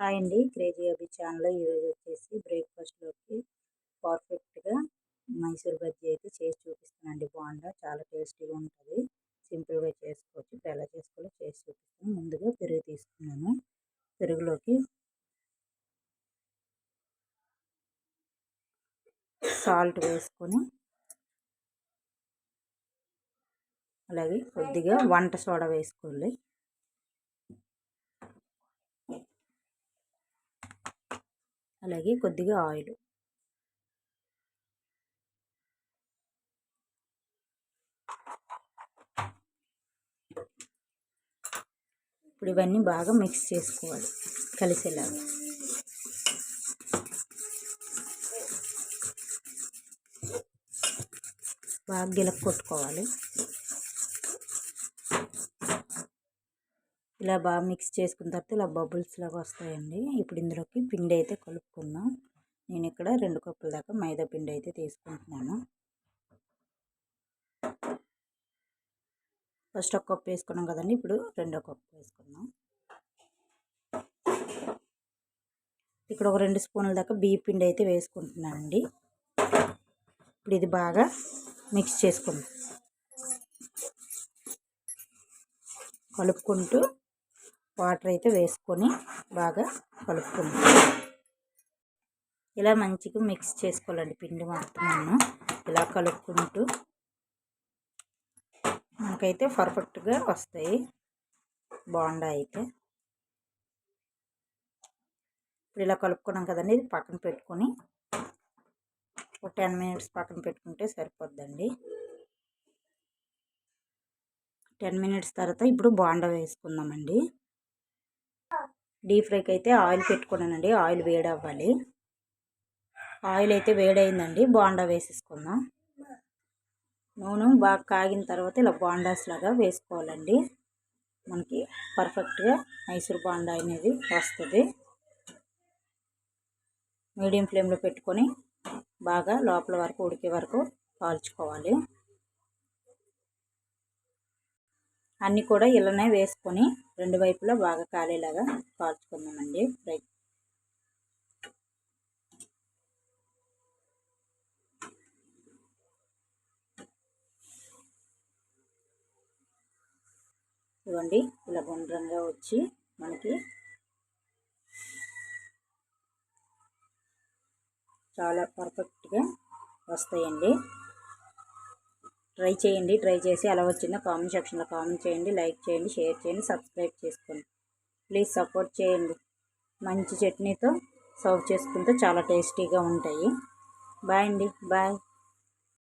Hi అండి crazy అభి channel ఈరోజు వచ్చేసి బ్రేక్ఫాస్ట్లోకి పర్ఫెక్ట్గా మైసూర్ బజ్జీ అయితే చేసి చూపిస్తానండి. బాగుండా చాలా టేస్టీగా ఉంటుంది. సింపుల్గా చేసుకోవచ్చు. ఇప్పుడు ఎలా చేసుకోవాలో చేసి చూపిస్తాను. ముందుగా పెరుగు తీసుకున్నాను. పెరుగులోకి సాల్ట్ వేసుకొని అలాగే కొద్దిగా వంట సోడా వేసుకోవాలి. అలాగే కొద్దిగా ఆయిల్. ఇప్పుడు ఇవన్నీ బాగా మిక్స్ చేసుకోవాలి కలిసేలాగా. బాగా గిలక్ కొట్టుకోవాలి ఇలా బాగా మిక్స్ చేసుకున్న తర్వాత ఇలా బబుల్స్ లాగా వస్తాయండి. ఇప్పుడు ఇందులోకి పిండి అయితే కలుపుకుందాం. నేను ఇక్కడ రెండు కప్పుల దాకా మైదా పిండి అయితే తీసుకుంటున్నాను. ఫస్ట్ ఒక కప్పు వేసుకున్నాం కదండి. ఇప్పుడు రెండో కప్పు వేసుకుందాం. ఇక్కడ ఒక రెండు స్పూన్ల దాకా బియ్య పిండి అయితే వేసుకుంటున్నానండి. ఇప్పుడు ఇది బాగా మిక్స్ చేసుకుందాం. కలుపుకుంటూ వాటర్ అయితే వేసుకొని బాగా కలుపుకుందాం. ఇలా మంచిగా మిక్స్ చేసుకోవాలండి పిండి మొత్తం ఇలా కలుపుకుంటూ మనకైతే పర్ఫెక్ట్గా వస్తాయి. బాగుండా అయితే. ఇప్పుడు ఇలా కలుపుకున్నాం కదండి ఇది పక్కన పెట్టుకొని ఒక టెన్ మినిట్స్ పక్కన పెట్టుకుంటే సరిపోద్దండి. టెన్ మినిట్స్ తర్వాత ఇప్పుడు బాండా వేసుకుందామండి. డీప్ ఫ్రైకి అయితే ఆయిల్ పెట్టుకున్నానండి. ఆయిల్ వేడి అవ్వాలి ఆయిల్ అయితే వేడైందండి. బాండా వేసేసుకుందాం. నూనె బాగా కాగిన తర్వాత ఇలా బాండాస్ లాగా వేసుకోవాలండి. మనకి పర్ఫెక్ట్గా మైసూర్ బాండా అనేది వస్తుంది. మీడియం ఫ్లేమ్లో పెట్టుకొని బాగా లోపల వరకు ఉడికే వరకు కాల్చుకోవాలి. అన్నీ కూడా ఇలానే వేసుకొని రెండు వైపులా బాగా కాలేలాగా కాల్చుకుందామండి. ఫ్రై. ఇవ్వండి ఇలా గుండ్రంగా వచ్చి మనకి చాలా పర్ఫెక్ట్గా వస్తాయండి. ట్రై చేయండి ట్రై చేసి ఎలా వచ్చిందో కామెంట్ సెక్షన్లో కామెంట్ చేయండి లైక్ చేయండి షేర్ చేయండి సబ్స్క్రైబ్ చేసుకోండి. ప్లీజ్ సపోర్ట్ చేయండి. మంచి చట్నీతో సర్వ్ చేసుకుంటే చాలా టేస్టీగా ఉంటాయి. బాయ్ అండి బాయ్.